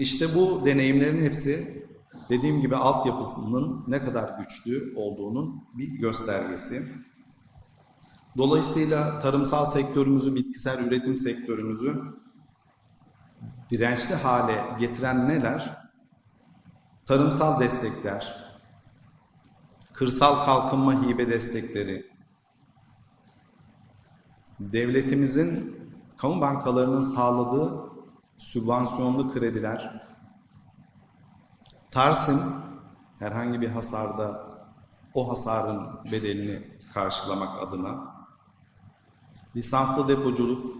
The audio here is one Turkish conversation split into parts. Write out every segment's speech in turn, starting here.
İşte bu deneyimlerin hepsi dediğim gibi altyapısının ne kadar güçlü olduğunun bir göstergesi. Dolayısıyla tarımsal sektörümüzü, bitkisel üretim sektörümüzü dirençli hale getiren neler? Tarımsal destekler, kırsal kalkınma hibe destekleri, devletimizin kamu bankalarının sağladığı sübvansiyonlu krediler, Tarsim herhangi bir hasarda o hasarın bedelini karşılamak adına. Lisanslı depoculuk,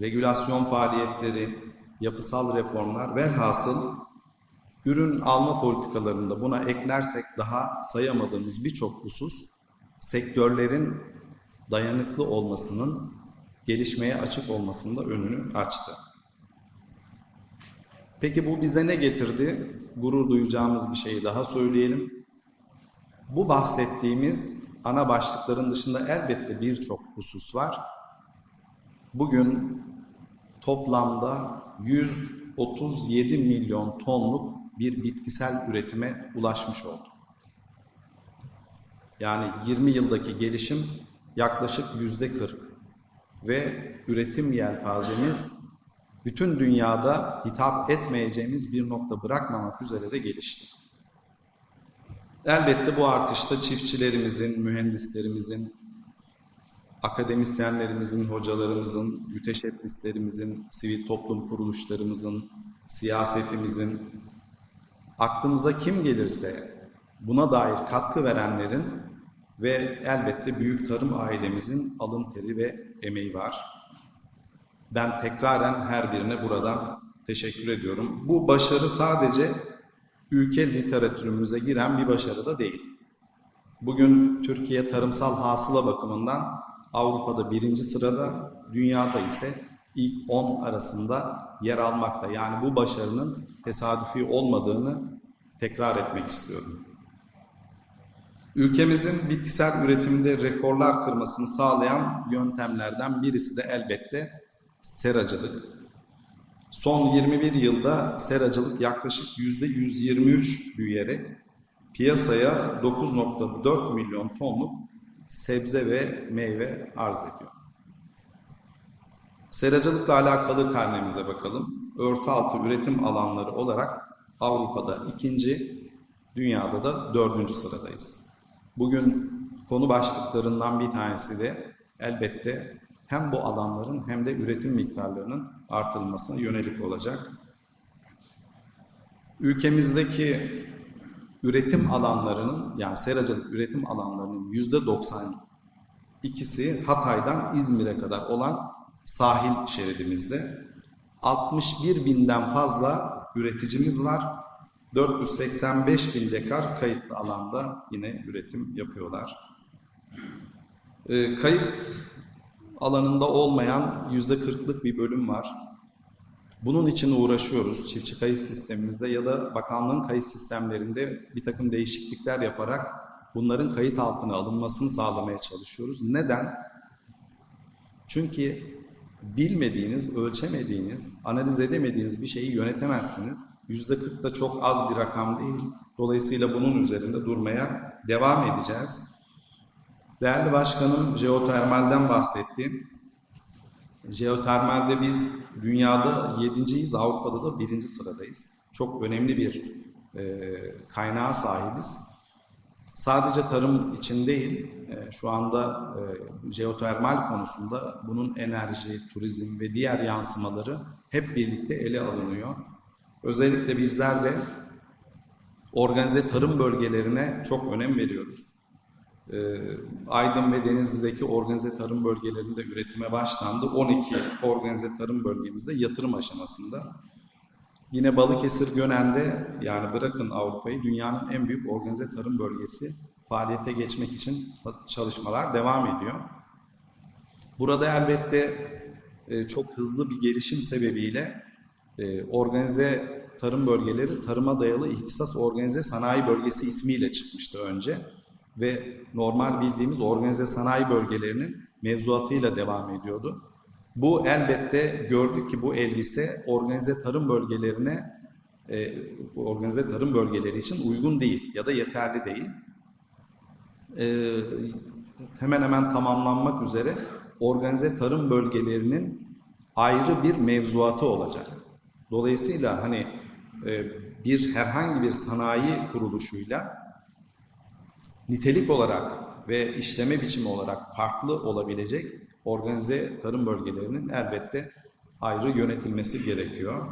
regülasyon faaliyetleri, yapısal reformlar. Velhasıl ürün alma politikalarında buna eklersek daha sayamadığımız birçok husus sektörlerin dayanıklı olmasının, gelişmeye açık olmasının da önünü açtı. Peki bu bize ne getirdi? Gurur duyacağımız bir şeyi daha söyleyelim. Bu bahsettiğimiz ana başlıkların dışında elbette birçok husus var. Bugün toplamda 137 milyon tonluk bir bitkisel üretime ulaşmış olduk. Yani 20 yıldaki gelişim yaklaşık yüzde 40 ve üretim yelpazemiz bütün dünyada hitap etmeyeceğimiz bir nokta bırakmamak üzere de gelişti. Elbette bu artışta çiftçilerimizin, mühendislerimizin, akademisyenlerimizin, hocalarımızın, müteşebbislerimizin, sivil toplum kuruluşlarımızın, siyasetimizin, aklımıza kim gelirse buna dair katkı verenlerin ve elbette büyük tarım ailemizin alın teri ve emeği var. Ben tekraren her birine buradan teşekkür ediyorum. Bu başarı sadece ülke literatürümüze giren bir başarı da değil. Bugün Türkiye tarımsal hasıla bakımından Avrupa'da birinci sırada, dünyada ise ilk 10 arasında yer almakta. Yani bu başarının tesadüfi olmadığını tekrar etmek istiyorum. Ülkemizin bitkisel üretimde rekorlar kırmasını sağlayan yöntemlerden birisi de elbette seracılık. Son 21 yılda seracılık yaklaşık %123 büyüyerek piyasaya 9.4 milyon tonluk sebze ve meyve arz ediyor. Seracılıkla alakalı karnemize bakalım. Örtü altı üretim alanları olarak Avrupa'da ikinci, dünyada da dördüncü sıradayız. Bugün konu başlıklarından bir tanesi de elbette hem bu alanların hem de üretim miktarlarının artırılmasına yönelik olacak. Ülkemizdeki üretim alanlarının yani seracılık üretim alanlarının yüzde 90 ikisi Hatay'dan İzmir'e kadar olan sahil şeridimizde. 61 binden fazla üreticimiz var. 485 bin dekar kayıtlı alanda yine üretim yapıyorlar. E, kayıt alanında olmayan yüzde kırklık bir bölüm var. Bunun için uğraşıyoruz çiftçi kayıt sistemimizde ya da bakanlığın kayıt sistemlerinde bir takım değişiklikler yaparak bunların kayıt altına alınmasını sağlamaya çalışıyoruz. Neden? Çünkü bilmediğiniz, ölçemediğiniz, analiz edemediğiniz bir şeyi yönetemezsiniz. Yüzde 40 da çok az bir rakam değil. Dolayısıyla bunun üzerinde durmaya devam edeceğiz. Değerli Başkanım jeotermalden bahsetti. Jeotermalde biz dünyada yedinciyiz, Avrupa'da da birinci sıradayız. Çok önemli bir e, kaynağa sahibiz. Sadece tarım için değil, e, şu anda e, jeotermal konusunda bunun enerji, turizm ve diğer yansımaları hep birlikte ele alınıyor. Özellikle bizler de organize tarım bölgelerine çok önem veriyoruz. E, Aydın ve Denizli'deki organize tarım bölgelerinde üretime başlandı. 12 organize tarım bölgemizde yatırım aşamasında. Yine Balıkesir Gönen'de yani bırakın Avrupa'yı dünyanın en büyük organize tarım bölgesi faaliyete geçmek için çalışmalar devam ediyor. Burada elbette e, çok hızlı bir gelişim sebebiyle e, organize tarım bölgeleri tarıma dayalı ihtisas organize sanayi bölgesi ismiyle çıkmıştı önce ve normal bildiğimiz organize sanayi bölgelerinin mevzuatıyla devam ediyordu. Bu elbette gördük ki bu elbise organize tarım bölgelerine e, organize tarım bölgeleri için uygun değil ya da yeterli değil. E, hemen hemen tamamlanmak üzere organize tarım bölgelerinin ayrı bir mevzuatı olacak. Dolayısıyla hani e, bir herhangi bir sanayi kuruluşuyla nitelik olarak ve işleme biçimi olarak farklı olabilecek organize tarım bölgelerinin elbette ayrı yönetilmesi gerekiyor.